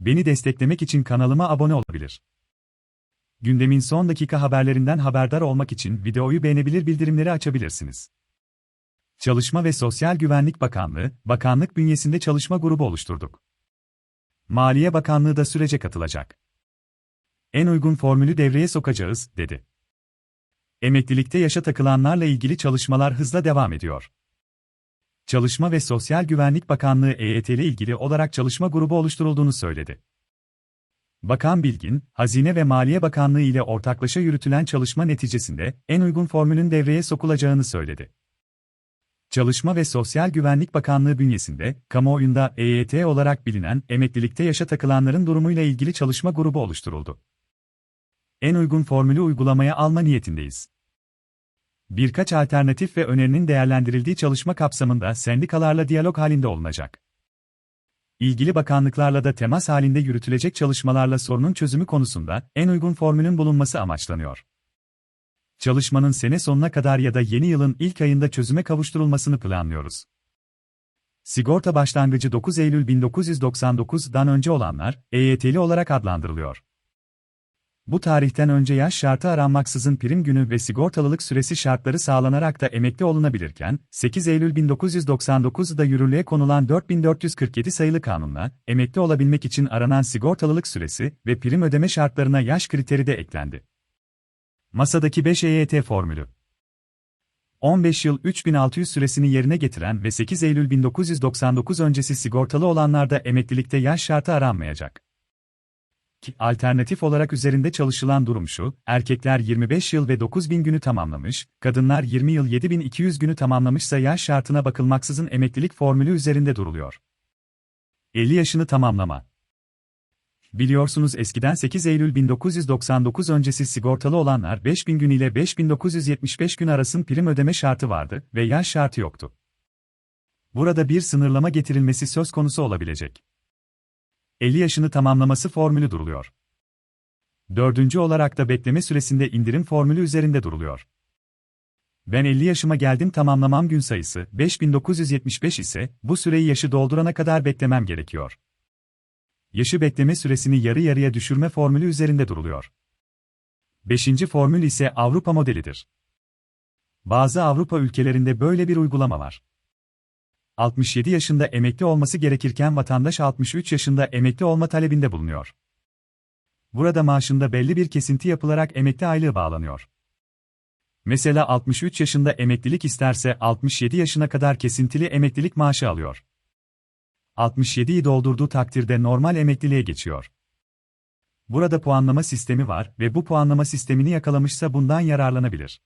Beni desteklemek için kanalıma abone olabilir. Gündemin son dakika haberlerinden haberdar olmak için videoyu beğenebilir bildirimleri açabilirsiniz. Çalışma ve Sosyal Güvenlik Bakanlığı, bakanlık bünyesinde çalışma grubu oluşturduk. Maliye Bakanlığı da sürece katılacak. En uygun formülü devreye sokacağız, dedi. Emeklilikte yaşa takılanlarla ilgili çalışmalar hızla devam ediyor. Çalışma ve Sosyal Güvenlik Bakanlığı EYT ile ilgili olarak çalışma grubu oluşturulduğunu söyledi. Bakan Bilgin, Hazine ve Maliye Bakanlığı ile ortaklaşa yürütülen çalışma neticesinde en uygun formülün devreye sokulacağını söyledi. Çalışma ve Sosyal Güvenlik Bakanlığı bünyesinde, kamuoyunda EYT olarak bilinen emeklilikte yaşa takılanların durumuyla ilgili çalışma grubu oluşturuldu. En uygun formülü uygulamaya alma niyetindeyiz. Birkaç alternatif ve önerinin değerlendirildiği çalışma kapsamında sendikalarla diyalog halinde olunacak. İlgili bakanlıklarla da temas halinde yürütülecek çalışmalarla sorunun çözümü konusunda en uygun formülün bulunması amaçlanıyor. Çalışmanın sene sonuna kadar ya da yeni yılın ilk ayında çözüme kavuşturulmasını planlıyoruz. Sigorta başlangıcı 9 Eylül 1999'dan önce olanlar EYT'li olarak adlandırılıyor. Bu tarihten önce yaş şartı aranmaksızın prim günü ve sigortalılık süresi şartları sağlanarak da emekli olunabilirken, 8 Eylül 1999'da yürürlüğe konulan 4447 sayılı kanunla, emekli olabilmek için aranan sigortalılık süresi ve prim ödeme şartlarına yaş kriteri de eklendi. Masadaki 5 EYT formülü 15 yıl 3600 süresini yerine getiren ve 8 Eylül 1999 öncesi sigortalı olanlarda emeklilikte yaş şartı aranmayacak. Alternatif olarak üzerinde çalışılan durum şu, erkekler 25 yıl ve 9000 günü tamamlamış, kadınlar 20 yıl 7200 günü tamamlamışsa yaş şartına bakılmaksızın emeklilik formülü üzerinde duruluyor. 50 yaşını tamamlama. Biliyorsunuz eskiden 8 Eylül 1999 öncesi sigortalı olanlar 5000 gün ile 5975 gün arasın prim ödeme şartı vardı ve yaş şartı yoktu. Burada bir sınırlama getirilmesi söz konusu olabilecek. 50 yaşını tamamlaması formülü duruluyor. Dördüncü olarak da bekleme süresinde indirim formülü üzerinde duruluyor. Ben 50 yaşıma geldim tamamlamam gün sayısı 5975 ise bu süreyi yaşı doldurana kadar beklemem gerekiyor. Yaşı bekleme süresini yarı yarıya düşürme formülü üzerinde duruluyor. Beşinci formül ise Avrupa modelidir. Bazı Avrupa ülkelerinde böyle bir uygulama var. 67 yaşında emekli olması gerekirken vatandaş 63 yaşında emekli olma talebinde bulunuyor. Burada maaşında belli bir kesinti yapılarak emekli aylığı bağlanıyor. Mesela 63 yaşında emeklilik isterse 67 yaşına kadar kesintili emeklilik maaşı alıyor. 67'yi doldurduğu takdirde normal emekliliğe geçiyor. Burada puanlama sistemi var ve bu puanlama sistemini yakalamışsa bundan yararlanabilir.